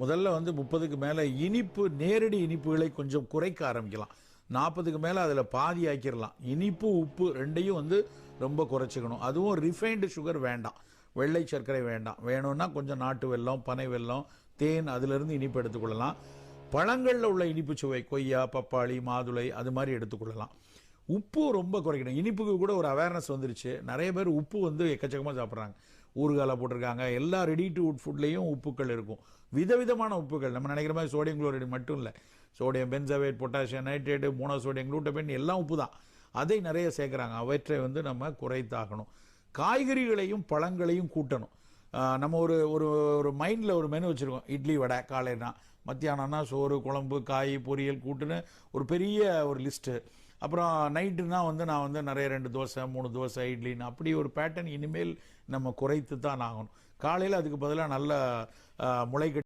முதல்ல வந்து முப்பதுக்கு மேலே இனிப்பு நேரடி இனிப்புகளை கொஞ்சம் குறைக்க ஆரம்பிக்கலாம். நாற்பதுக்கு மேலே அதில் பாதி ஆக்கிடலாம் இனிப்பு உப்பு ரெண்டையும் வந்து ரொம்ப குறைச்சிக்கணும். அதுவும் ரிஃபைன்டு சுகர் வேண்டாம். வெள்ளை சர்க்கரை வேண்டாம். வேணும்னா கொஞ்சம் நாட்டு வெல்லம் பனை வெல்லம் தேன் அதிலிருந்து இனிப்பு எடுத்துக்கொள்ளலாம். பழங்களில் உள்ள இனிப்பு சுவை கொய்யா பப்பாளி மாதுளை அது மாதிரி எடுத்துக்கொள்ளலாம். உப்பு ரொம்ப குறைக்கணும். இனிப்புக்கு கூட ஒரு அவேர்னஸ் வந்துருச்சு. நிறைய பேர் உப்பு வந்து எக்கச்சக்கமாக சாப்பிட்றாங்க. ஊறுகால போட்டிருக்காங்க. எல்லா ரெடி டு உட் ஃபுட்லேயும் உப்புக்கள் இருக்கும். விதவிதமான உப்புகள் நம்ம நினைக்கிற மாதிரி சோடியம் குளோரைடு மட்டும் இல்லை. Sodium benzoate potassium nitrate monosodium glutamate எல்லாம் உப்பு தான் அதை நிறைய சேர்க்குறாங்க. அவற்றை வந்து நம்ம குறைத்தாகணும். காய்கறிகளையும் பழங்களையும் கூட்டணும். நம்ம ஒரு ஒரு ஒரு மைண்டில் ஒரு மெனு வச்சுருக்கோம். இட்லி வடை காலைனா மத்தியானம்னா சோறு குழம்பு காய் பொரியல் கூட்டுன்னு ஒரு பெரிய ஒரு லிஸ்ட்டு அப்புறம் நைட்டுனா வந்து நான் வந்து நிறைய ரெண்டு தோசை மூணு தோசை இட்லின்னு அப்படி ஒரு பேட்டர்ன் இனிமேல் நம்ம குறைத்து தான் ஆகணும். காலையில் அதுக்கு பதிலாக நல்ல ஆஹ்